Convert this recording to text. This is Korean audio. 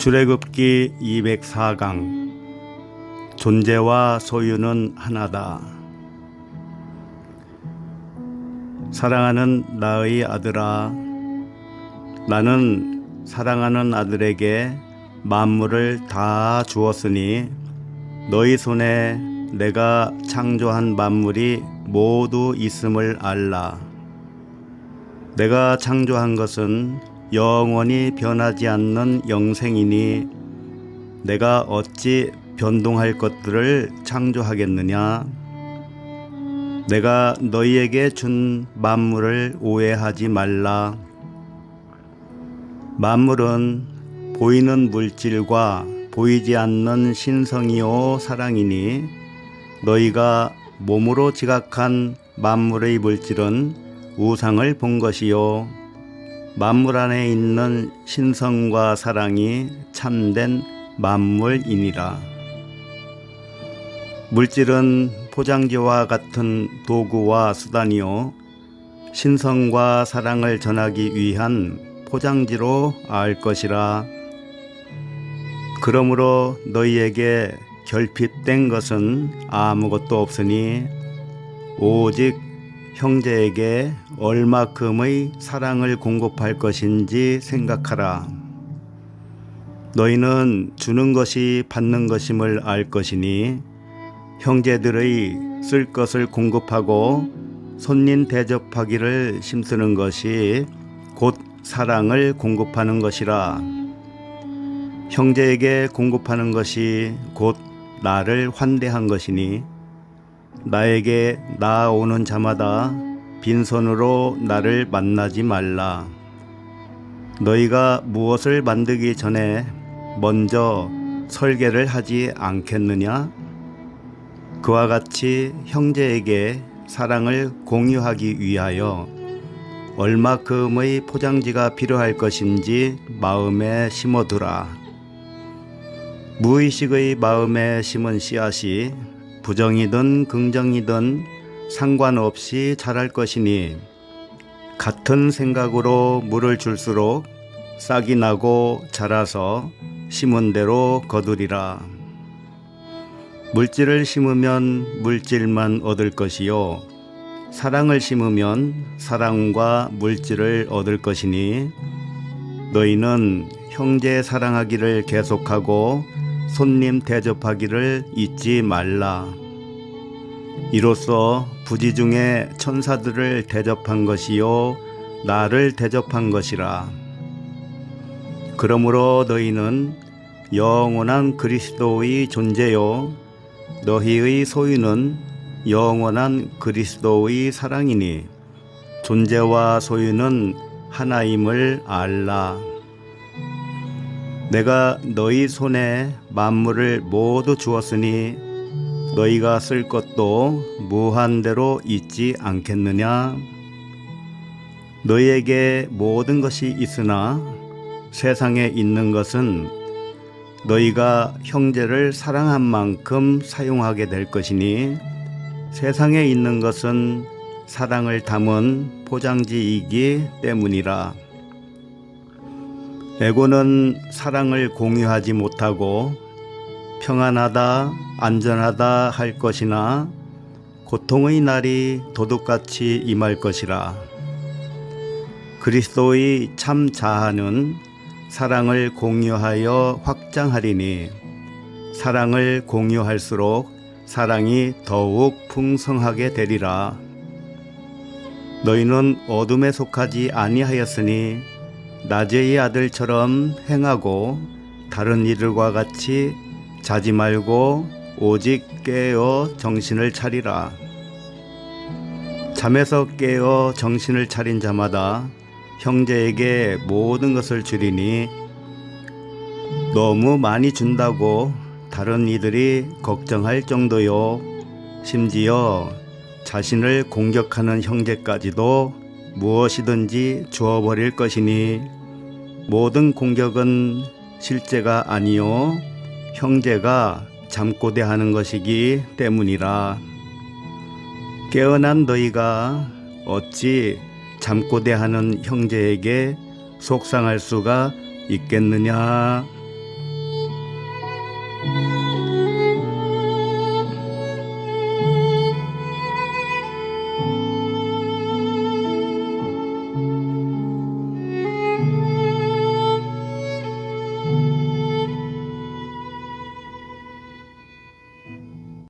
출애굽기 204강 존재와 소유는 하나다. 사랑하는 나의 아들아 나는 사랑하는 아들에게 만물을 다 주었으니 너희 손에 내가 창조한 만물이 모두 있음을 알라. 내가 창조한 것은 영원히 변하지 않는 영생이니 내가 어찌 변동할 것들을 창조하겠느냐? 내가 너희에게 준 만물을 오해하지 말라. 만물은 보이는 물질과 보이지 않는 신성이요 사랑이니 너희가 몸으로 지각한 만물의 물질은 우상을 본 것이요 만물 안에 있는 신성과 사랑이 참된 만물이니라. 물질은 포장지와 같은 도구와 수단이요 신성과 사랑을 전하기 위한 포장지로 알 것이라. 그러므로 너희에게 결핍된 것은 아무것도 없으니 오직 형제에게 얼마큼의 사랑을 공급할 것인지 생각하라. 너희는 주는 것이 받는 것임을 알 것이니 형제들의 쓸 것을 공급하고 손님 대접하기를 힘쓰는 것이 곧 사랑을 공급하는 것이라. 형제에게 공급하는 것이 곧 나를 환대한 것이니 나에게 나아오는 자마다 빈손으로 나를 만나지 말라. 너희가 무엇을 만들기 전에 먼저 설계를 하지 않겠느냐? 그와 같이 형제에게 사랑을 공유하기 위하여 얼마큼의 포장지가 필요할 것인지 마음에 심어두라. 무의식의 마음에 심은 씨앗이 부정이든 긍정이든 상관없이 자랄 것이니 같은 생각으로 물을 줄수록 싹이 나고 자라서 심은 대로 거두리라. 물질을 심으면 물질만 얻을 것이요 사랑을 심으면 사랑과 물질을 얻을 것이니 너희는 형제 사랑하기를 계속하고 손님 대접하기를 잊지 말라. 이로써 부지 중에 천사들을 대접한 것이요 나를 대접한 것이라. 그러므로 너희는 영원한 그리스도의 존재요 너희의 소유는 영원한 그리스도의 사랑이니 존재와 소유는 하나임을 알라. 내가 너희 손에 만물을 모두 주었으니 너희가 쓸 것도 무한대로 있지 않겠느냐? 너희에게 모든 것이 있으나 세상에 있는 것은 너희가 형제를 사랑한 만큼 사용하게 될 것이니 세상에 있는 것은 사랑을 담은 포장지이기 때문이라. 에고는 사랑을 공유하지 못하고 평안하다, 안전하다 할 것이나 고통의 날이 도둑같이 임할 것이라. 그리스도의 참 자아는 사랑을 공유하여 확장하리니 사랑을 공유할수록 사랑이 더욱 풍성하게 되리라. 너희는 어둠에 속하지 아니하였으니 낮의 아들처럼 행하고 다른 이들과 같이 자지 말고 오직 깨어 정신을 차리라. 잠에서 깨어 정신을 차린 자마다 형제에게 모든 것을 주리니 너무 많이 준다고 다른 이들이 걱정할 정도요. 심지어 자신을 공격하는 형제까지도 무엇이든지 주어버릴 것이니 모든 공격은 실제가 아니요 형제가 잠꼬대하는 것이기 때문이라. 깨어난 너희가 어찌 잠꼬대하는 형제에게 속상할 수가 있겠느냐